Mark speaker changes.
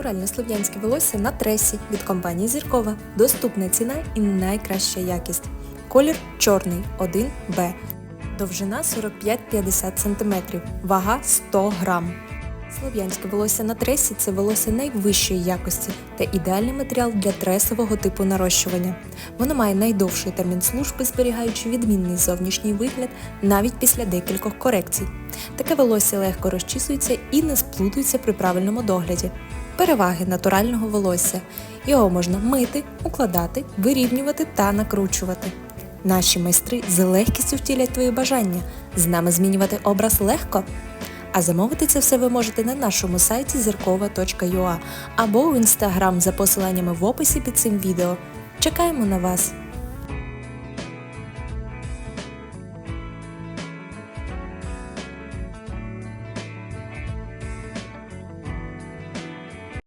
Speaker 1: Натуральне слов'янське волосся на тресі від компанії Зіркова. Доступна ціна і найкраща якість. Колір чорний 1Б. Довжина 45-50 см. Вага 100 грам. Слов'янське волосся на тресі це волосся найвищої якості та ідеальний матеріал для тресового типу нарощування. Воно має найдовший термін служби, зберігаючи відмінний зовнішній вигляд навіть після декількох корекцій. Таке волосся легко розчісується і не сплутується при правильному догляді. Переваги натурального волосся. Його можна мити, укладати, вирівнювати та накручувати. Наші майстри з легкістю втілять твої бажання. З нами змінювати образ легко. А замовити це все ви можете на нашому сайті зіркова.ua або в інстаграм за посиланнями в описі під цим відео. Чекаємо на вас!